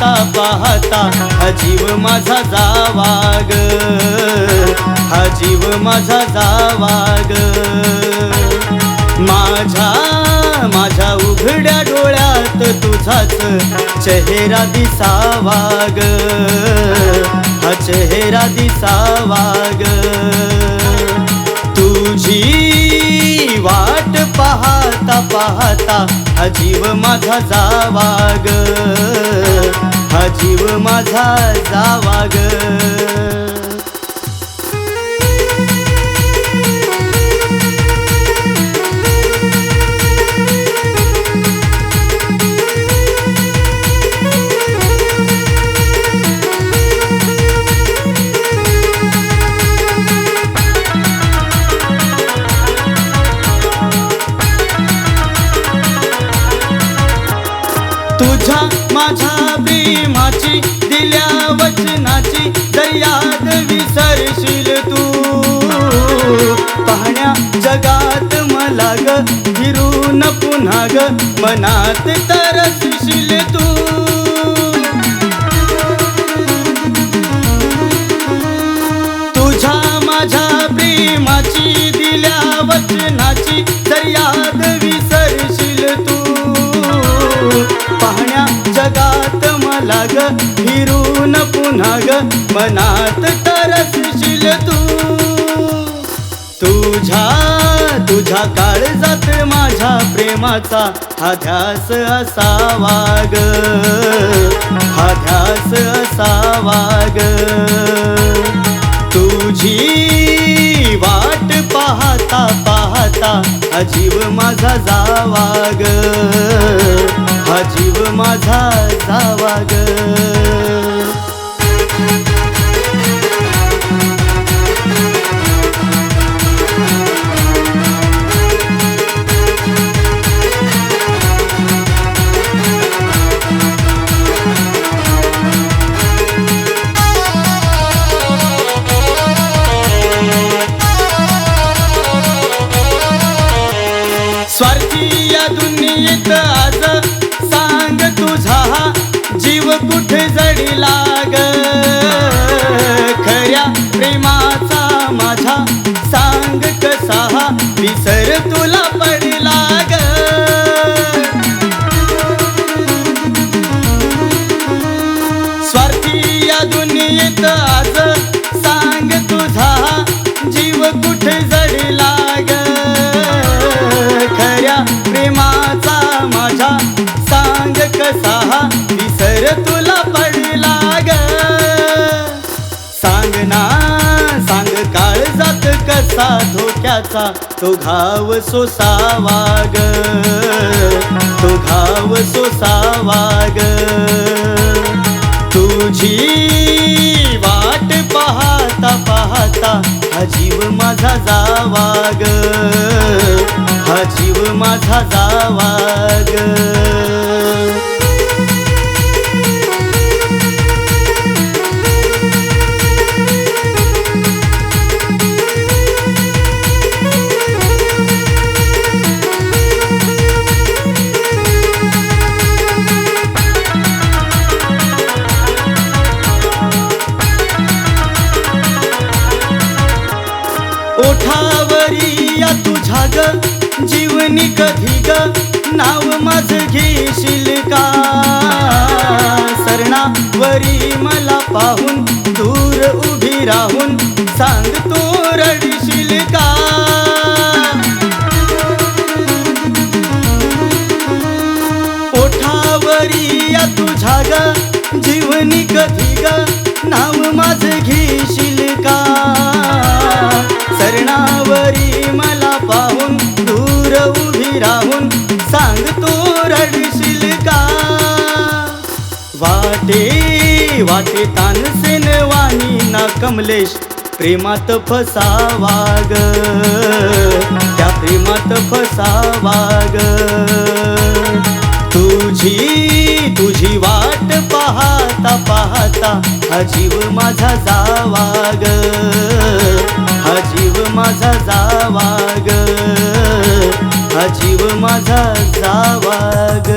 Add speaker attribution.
Speaker 1: पाहता पाहता हा जीव माझा जावाग. हा जीव माझा जावाग. माझ्या माझ्या उघड्या डोळ्यात तुझाच चेहरा दिसावाग. हा चेहरा दिसावाग. ग तुझी वाट पाहता पाहता हा जीव माझा जावाग. हा जीव माझा जावाग. माझ्या प्रेमाची दिल्या वचनाची जर विसरशील तू. पाहण्या जगात मला ग फिरून पुन्हा ग मनात तरसशील तू. तुझ्या माझ्या प्रेमाची दिल्या वचनाची जर मला ग फिरून पुन्हा ग मनात तरसशील तू. तुझ्या तुझ्या काळजात माझ्या प्रेमाचा हा ध्यास असावा ग. हा ध्यास असावा ग. तुझी वाट पाहता पाहता हा जीव माझा जावा ग हा जीव माझा जावा ग कुठे जडी लाग? खऱ्या प्रेमाचा माझा सांग कसा? विसर तुला कसा धोक्याचा तो घाव सोसावाग तो घाव सोसावाग तुझी वाट पाहता पाहता हा जीव माझा जावाग ग. हा जीव माझा जावाग ग ओठावरी या तुझ्या ग. जीवनी कधी ग. नाव माझ घेशील का? सरणावरी मला पाहून दूर उभी राहून सांग तू रडशील का? ओठावरी या तुझ्या ग. जीवनी कधी का नाव माझ घेशील का? सरणावरी मला पाहून दूर उभी राहून सांग तू रडशील का? वाटे वाटे तानसेन वाणी ना कमलेश प्रेमात फसावाग त्या प्रेमात फसावाग तुझी पाहता पाहता हा जीव माझा जावाग हा जीव माझा जावाग हा जीव माझा जावाग